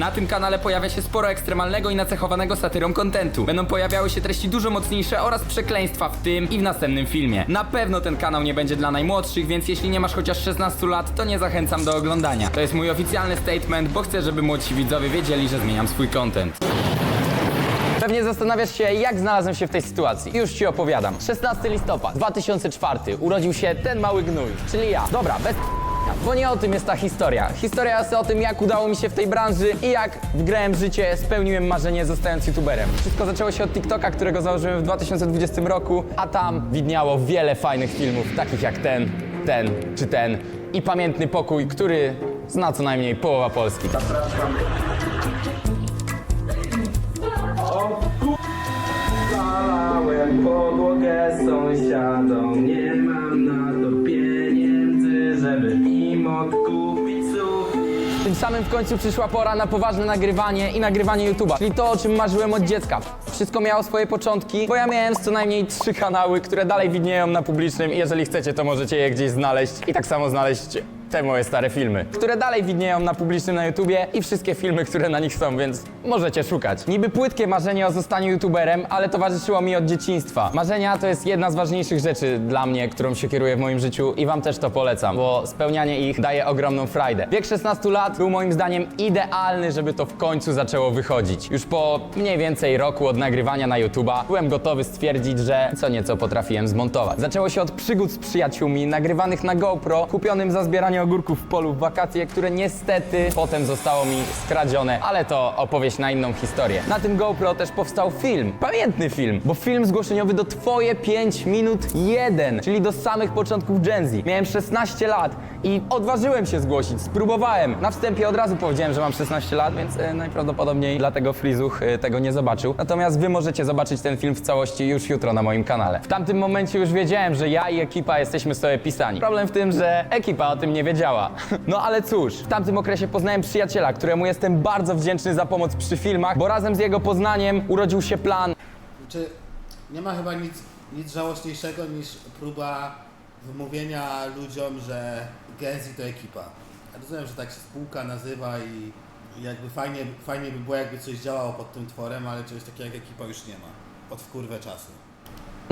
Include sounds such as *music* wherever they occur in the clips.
Na tym kanale pojawia się sporo ekstremalnego i nacechowanego satyrą kontentu. Będą pojawiały się treści dużo mocniejsze oraz przekleństwa w tym i w następnym filmie. Na pewno ten kanał nie będzie dla najmłodszych, więc jeśli nie masz chociaż 16 lat, to nie zachęcam do oglądania. To jest mój oficjalny statement, bo chcę, żeby młodsi widzowie wiedzieli, że zmieniam swój content. Pewnie zastanawiasz się, jak znalazłem się w tej sytuacji. Już ci opowiadam. 16 listopad 2004 urodził się ten mały gnój, czyli ja. Dobra, bez bo nie o tym jest ta historia. Historia jest o tym, jak udało mi się w tej branży i jak wgrałem życie, spełniłem marzenie zostając youtuberem. Wszystko zaczęło się od TikToka, którego założyłem w 2020 roku, a tam widniało wiele fajnych filmów, takich jak ten, ten czy ten i Pamiętny Pokój, który zna co najmniej połowa Polski. Zalałem podłogę sąsiadom Nie mam samym w końcu przyszła pora na poważne nagrywanie i nagrywanie YouTube'a, czyli to, o czym marzyłem od dziecka. Wszystko miało swoje początki, bo ja miałem co najmniej trzy kanały, które dalej widnieją na publicznym i jeżeli chcecie, to możecie je gdzieś znaleźć i tak samo znaleźć te moje stare filmy, które dalej widnieją na publicznym na YouTubie i wszystkie filmy, które na nich są, więc możecie szukać. Niby płytkie marzenie o zostaniu YouTuberem, ale towarzyszyło mi od dzieciństwa. Marzenia to jest jedna z ważniejszych rzeczy dla mnie, którą się kieruję w moim życiu i wam też to polecam, bo spełnianie ich daje ogromną frajdę. Wiek 16 lat był moim zdaniem idealny, żeby to w końcu zaczęło wychodzić. Już po mniej więcej roku od nagrywania na YouTuba byłem gotowy stwierdzić, że co nieco potrafiłem zmontować. Zaczęło się od przygód z przyjaciółmi, nagrywanych na GoPro, kupionym za zbieranie ogórków w polu w wakacje, które niestety potem zostało mi skradzione, ale to opowieść na inną historię. Na tym GoPro też powstał film, pamiętny film, bo film zgłoszeniowy do Twoje 5 minut 1, czyli do samych początków Gen Z. Miałem 16 lat i odważyłem się zgłosić, spróbowałem. Na wstępie od razu powiedziałem, że mam 16 lat, więc e, najprawdopodobniej dlatego Frizuch e, tego nie zobaczył. Natomiast Wy możecie zobaczyć ten film w całości już jutro na moim kanale. W tamtym momencie już wiedziałem, że ja i ekipa jesteśmy sobie pisani. Problem w tym, że ekipa o tym nie wiedziała. No ale cóż, w tamtym okresie poznałem przyjaciela, któremu jestem bardzo wdzięczny za pomoc przy filmach, bo razem z jego poznaniem urodził się plan Czy nie ma chyba nic, nic żałośniejszego niż próba wymówienia ludziom, że Genzi to ekipa. Ja rozumiem, że tak się spółka nazywa i jakby fajnie, fajnie by było, jakby coś działało pod tym tworem, ale czegoś takiego jak ekipa już nie ma. Od wkurwę czasu.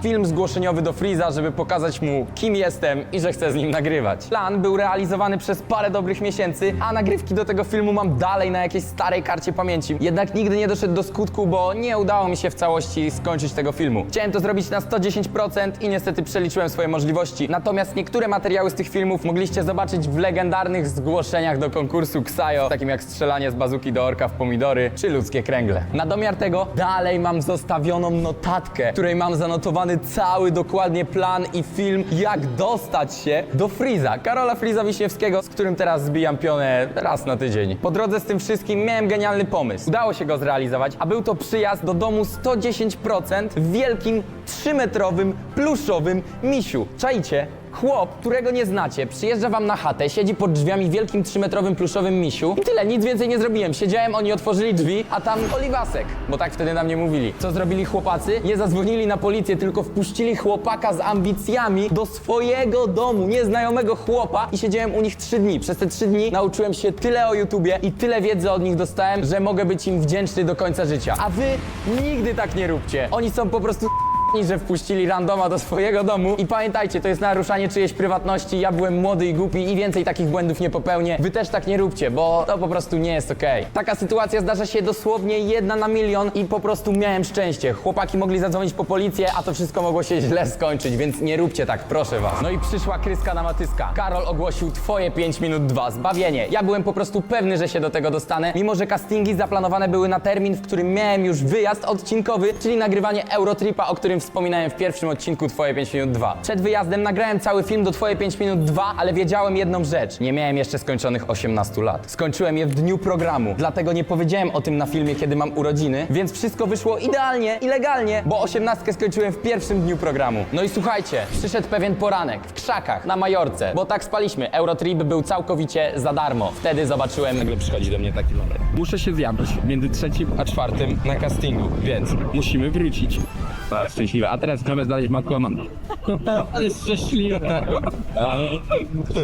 Film zgłoszeniowy do Freeza, żeby pokazać mu, kim jestem i że chcę z nim nagrywać. Plan był realizowany przez parę dobrych miesięcy, a nagrywki do tego filmu mam dalej na jakiejś starej karcie pamięci. Jednak nigdy nie doszedł do skutku, bo nie udało mi się w całości skończyć tego filmu. Chciałem to zrobić na 110% i niestety przeliczyłem swoje możliwości. Natomiast niektóre materiały z tych filmów mogliście zobaczyć w legendarnych zgłoszeniach do konkursu Xayo, takim jak strzelanie z bazuki do orka w pomidory czy ludzkie kręgle. Na domiar tego dalej mam zostawioną notatkę, której mam zanotowany cały dokładnie plan i film, jak dostać się do Friza, Karola Friza Wiśniewskiego, z którym teraz zbijam pionę raz na tydzień. Po drodze z tym wszystkim miałem genialny pomysł. Udało się go zrealizować, a był to przyjazd do domu 110% w wielkim, 3-metrowym, pluszowym misiu. Czajcie? Chłop, którego nie znacie, przyjeżdża wam na chatę, siedzi pod drzwiami w wielkim trzymetrowym pluszowym misiu i tyle, nic więcej nie zrobiłem. Siedziałem, oni otworzyli drzwi, a tam Oliwasek, bo tak wtedy na mnie mówili. Co zrobili chłopacy? Nie zadzwonili na policję, tylko wpuścili chłopaka z ambicjami do swojego domu, nieznajomego chłopa i siedziałem u nich trzy dni. Przez te trzy dni nauczyłem się tyle o YouTubie i tyle wiedzy od nich dostałem, że mogę być im wdzięczny do końca życia. A wy nigdy tak nie róbcie. Oni są po prostu że wpuścili randoma do swojego domu i pamiętajcie, to jest naruszanie czyjejś prywatności, ja byłem młody i głupi i więcej takich błędów nie popełnię. Wy też tak nie róbcie, bo to po prostu nie jest okej. Taka sytuacja zdarza się dosłownie jedna na milion i po prostu miałem szczęście. Chłopaki mogli zadzwonić po policję, a to wszystko mogło się źle skończyć, więc nie róbcie tak, proszę was. No i przyszła kryska na matyska. Karol ogłosił twoje 5 minut 2, zbawienie. Ja byłem po prostu pewny, że się do tego dostanę, mimo że castingi zaplanowane były na termin, w którym miałem już wyjazd odcinkowy, czyli nagrywanie Eurotripa, o którym wspominałem w pierwszym odcinku Twoje 5 minut 2. Przed wyjazdem nagrałem cały film do Twoje 5 minut 2, ale wiedziałem jedną rzecz. Nie miałem jeszcze skończonych 18 lat. Skończyłem je w dniu programu, dlatego nie powiedziałem o tym na filmie, kiedy mam urodziny, więc wszystko wyszło idealnie i legalnie, bo 18 skończyłem w pierwszym dniu programu. No i słuchajcie, przyszedł pewien poranek w krzakach na Majorce, bo tak spaliśmy. Eurotrip był całkowicie za darmo. Wtedy zobaczyłem Nagle przychodzi do mnie taki numer. Muszę się zjawić między trzecim a czwartym na castingu, więc musimy wrócić. Szczęśliwe. A teraz chcemy znaleźć matkę Amandę. *laughs* Ale szczęśliwe.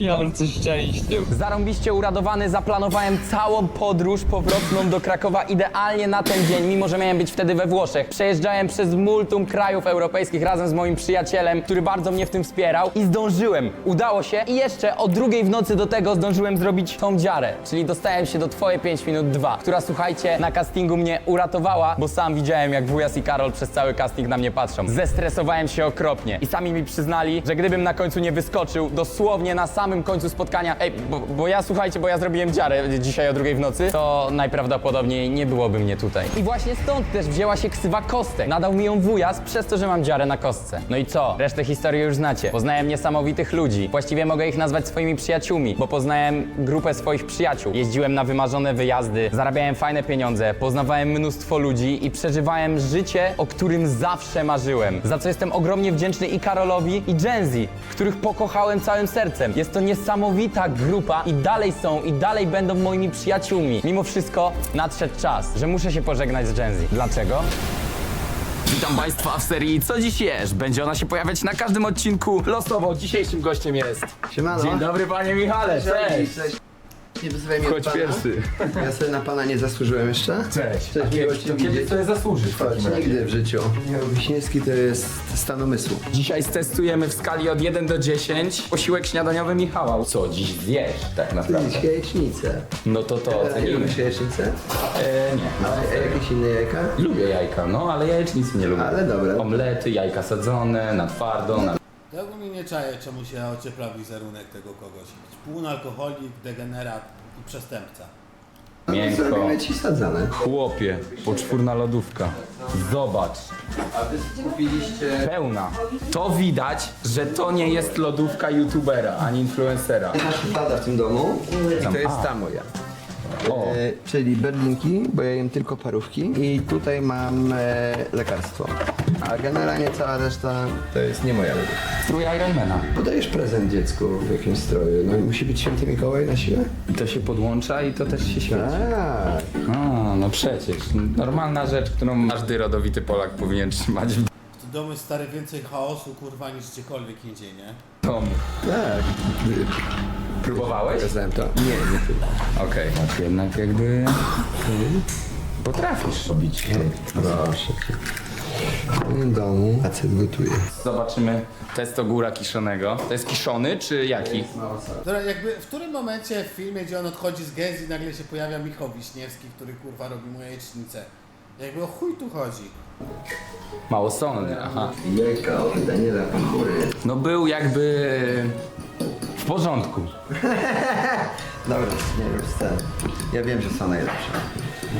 Ja mam coś szczęścia. Zarąbiście uradowany zaplanowałem całą podróż powrotną do Krakowa idealnie na ten dzień, mimo że miałem być wtedy we Włoszech. Przejeżdżałem przez multum krajów europejskich razem z moim przyjacielem, który bardzo mnie w tym wspierał i zdążyłem. Udało się i jeszcze o drugiej w nocy do tego zdążyłem zrobić tą dziarę, czyli dostałem się do Twoje 5 minut 2, która słuchajcie, na castingu mnie uratowała, bo sam widziałem jak wujas i Karol przez cały casting na mnie patrzą. Zestresowałem się okropnie i sami mi przyznali, że gdybym na końcu nie wyskoczył, dosłownie na samym końcu spotkania, ej, bo, bo ja słuchajcie, bo ja zrobiłem dziarę dzisiaj o drugiej w nocy, to najprawdopodobniej nie byłoby mnie tutaj. I właśnie stąd też wzięła się ksywa Kostek. Nadał mi ją wujas przez to, że mam dziarę na kostce. No i co? Resztę historii już znacie. Poznałem niesamowitych ludzi. Właściwie mogę ich nazwać swoimi przyjaciółmi, bo poznałem grupę swoich przyjaciół. Jeździłem na wymarzone wyjazdy, zarabiałem fajne pieniądze, poznawałem mnóstwo ludzi i przeżywałem życie, o którym zawsze marzyłem. Za co jestem ogromnie wdzięczny i Karolowi, i Genzi, których pokochałem całym sercem. Jest to niesamowita grupa i dalej są i dalej będą moimi przyjaciółmi. Mimo wszystko nadszedł czas, że muszę się pożegnać z Genzi. Dlaczego? Witam Państwa w serii Co dziś jesz? Będzie ona się pojawiać na każdym odcinku. Losowo dzisiejszym gościem jest. Siemano. Dzień dobry Panie Michale, cześć! Cześć. Nie wyzywaj mnie Chodź od pana. pierwszy. Ja sobie na pana nie zasłużyłem jeszcze. Cześć. Cześć, miło cię Kiedy widzieć. sobie zasłużysz w Chodź, takim razie? nigdy w życiu. Wiśniewski to jest stan umysłu. Dzisiaj stestujemy w skali od 1 do 10 posiłek śniadaniowy Michała. Co dziś zjesz tak naprawdę? jesz jajecznicę. No to to A nie ocenimy. lubisz jajecznicę? E, nie. A jakieś inne jajka? Lubię jajka, no ale jajecznicy nie lubię. Ale dobre. Omlety, jajka sadzone, na twardo, na... Ja ogólnie nie czaję, czemu się ociepla wizerunek tego kogoś. Półn alkoholik, degenerat i przestępca. No Miękko. zrobimy ci sadzane. Chłopie, poczwórna lodówka. Zobacz, A wy kupiliście... pełna. To widać, że to nie jest lodówka youtubera ani influencera. Jedna szuflada w tym domu i to jest ta moja. O, E, czyli berlinki, bo ja jem tylko parówki i tutaj mam e, lekarstwo. A generalnie cała reszta to jest nie moja lodówka. strój Ironmana. Podajesz prezent dziecku w jakimś stroju. No musi być święty Mikołaj na siłę? I to się podłącza i to też się świeci. Tak. A, no przecież. Normalna rzecz, którą każdy rodowity Polak powinien trzymać w domu jest stary więcej chaosu, kurwa, niż gdziekolwiek indziej, nie? domu. Tak. Próbowałeś? Pokazałem to. Nie, nie tylko. Okej. Okay. Jednak jakby... Potrafisz robić. Proszę cię. W domu facet gotuje. Zobaczymy testo góra kiszonego. To jest kiszony czy jaki? Dobra, jakby w którym momencie w filmie, gdzie on odchodzi z Genzi, nagle się pojawia Michał Wiśniewski, który kurwa robi mu jajecznicę. Jakby o chuj tu chodzi. Mało solny, aha. Jajka od Daniela Pachury. No był jakby w porządku. *laughs* Dobra, nie wiem. Ja wiem, że są najlepsze.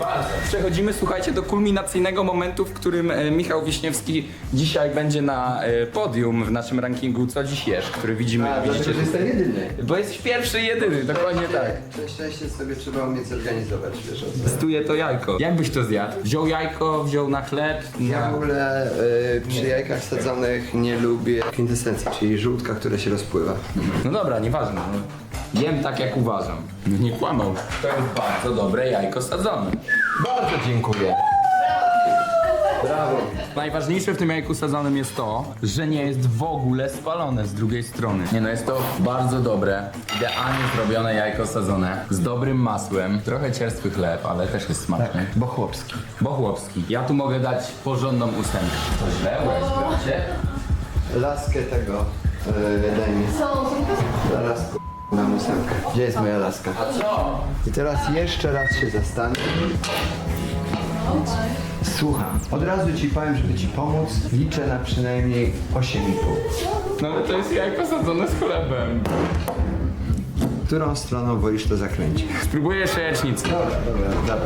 Bardzo. Przechodzimy, słuchajcie, do kulminacyjnego momentu, w którym e, Michał Wiśniewski dzisiaj będzie na e, podium w naszym rankingu Co dziś jesz, który widzimy, A, widzicie. że jestem jedyny. Bo jest pierwszy i jedyny, dokładnie tak. Na szczęście sobie trzeba umieć zorganizować, wiesz o to jajko. Jak byś to zjadł? Wziął jajko, wziął na chleb, Ja na... w ogóle y, przy jajkach sadzonych nie lubię kwintesencji, czyli żółtka, która się rozpływa. No dobra, nieważne. No. Jem tak jak uważam. No Nie kłamał. To jest bardzo dobre jajko sadzone. Bardzo dziękuję. Brawo. Najważniejsze w tym jajku sadzonym jest to, że nie jest w ogóle spalone z drugiej strony. Nie no, jest to bardzo dobre, idealnie zrobione jajko sadzone z dobrym masłem. Trochę cierstwy chleb, ale też jest smaczny. Bo chłopski. Bo chłopski. Ja tu mogę dać porządną ósemkę. To źle, bracie? Laskę tego y, daj mi. Zaraz k***, mam ósemkę. Gdzie jest moja laska? Co? I teraz jeszcze raz się zastanę. Słucham. Od razu ci powiem, żeby ci pomóc. Liczę na przynajmniej 8,5. No ale to jest jajko sadzone z chlebem. Którą stroną wolisz to zakręcić? Spróbuję jeszcze jajecznicy. Dobra, dobra, dobra.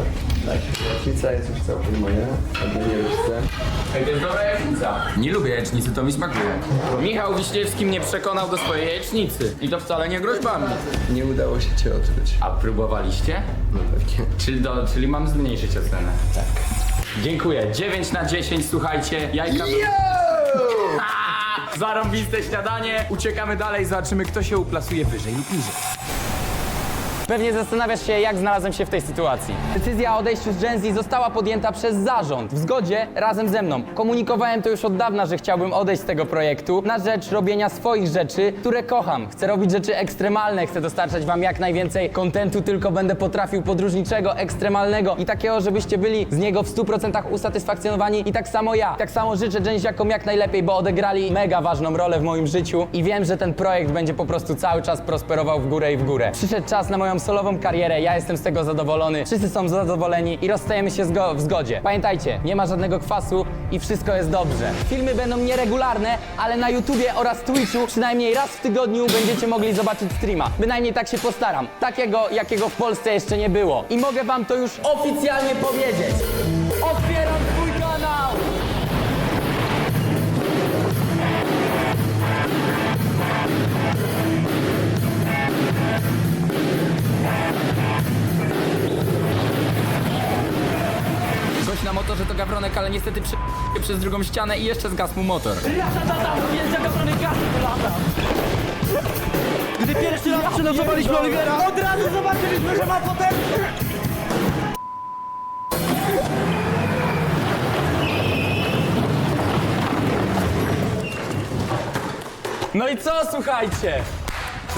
Tak, jajecznica jest już całkiem moja, albo nie chcę. Ej, to jest dobra jajecznica. Nie lubię jajecznicy, to mi smakuje. Michał Wiśniewski mnie przekonał do swojej jajecznicy. I to wcale nie groźbami. Nie udało się cię odkryć. A próbowaliście? No pewnie. Czyli, do, czyli mam zmniejszyć ocenę. Tak. Dziękuję. 9 na 10, słuchajcie. Jajka... *laughs* Zarąbiste śniadanie. Uciekamy dalej, zobaczymy kto się uplasuje wyżej lub niżej. Pewnie zastanawiasz się, jak znalazłem się w tej sytuacji. Decyzja o odejściu z Gen Z została podjęta przez zarząd, w zgodzie razem ze mną. Komunikowałem to już od dawna, że chciałbym odejść z tego projektu na rzecz robienia swoich rzeczy, które kocham. Chcę robić rzeczy ekstremalne, chcę dostarczać wam jak najwięcej kontentu, tylko będę potrafił podróżniczego, ekstremalnego i takiego, żebyście byli z niego w 100% usatysfakcjonowani i tak samo ja. Tak samo życzę Genziakom jak najlepiej, bo odegrali mega ważną rolę w moim życiu i wiem, że ten projekt będzie po prostu cały czas prosperował w górę i w górę. Przyszedł czas na moją solową karierę, ja jestem z tego zadowolony, wszyscy są zadowoleni i rozstajemy się zgo- w zgodzie. Pamiętajcie, nie ma żadnego kwasu i wszystko jest dobrze. Filmy będą nieregularne, ale na YouTubie oraz Twitchu przynajmniej raz w tygodniu będziecie mogli zobaczyć streama. Bynajmniej tak się postaram. Takiego, jakiego w Polsce jeszcze nie było. I mogę wam to już oficjalnie powiedzieć. Gawronek, ale niestety przy... przez drugą ścianę i jeszcze zgasł mu motor. Gdy pierwszy raz przelosowaliśmy Olivera, od razu zobaczyliśmy, że ma potem... No i co, słuchajcie?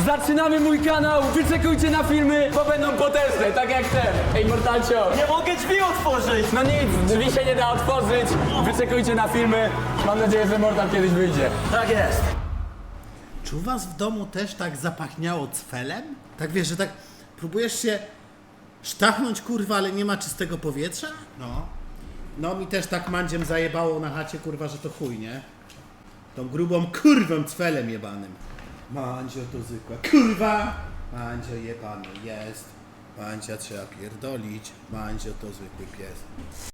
Zaczynamy mój kanał, wyczekujcie na filmy, bo będą potężne, tak jak ten. Ej, Mortalcio. Nie mogę drzwi otworzyć! No nic, drzwi się nie da otworzyć, wyczekujcie na filmy. Mam nadzieję, że Mortal kiedyś wyjdzie. Tak jest. Czy u was w domu też tak zapachniało cfelem? Tak wiesz, że tak próbujesz się sztachnąć kurwa, ale nie ma czystego powietrza? No. No mi też tak mandziem zajebało na chacie kurwa, że to chuj, nie? Tą grubą kurwą cfelem jebanym. Mandzio to zwykła kurwa! Mandzio jebany jest. Mandzia trzeba pierdolić. Mandzio to zwykły pies.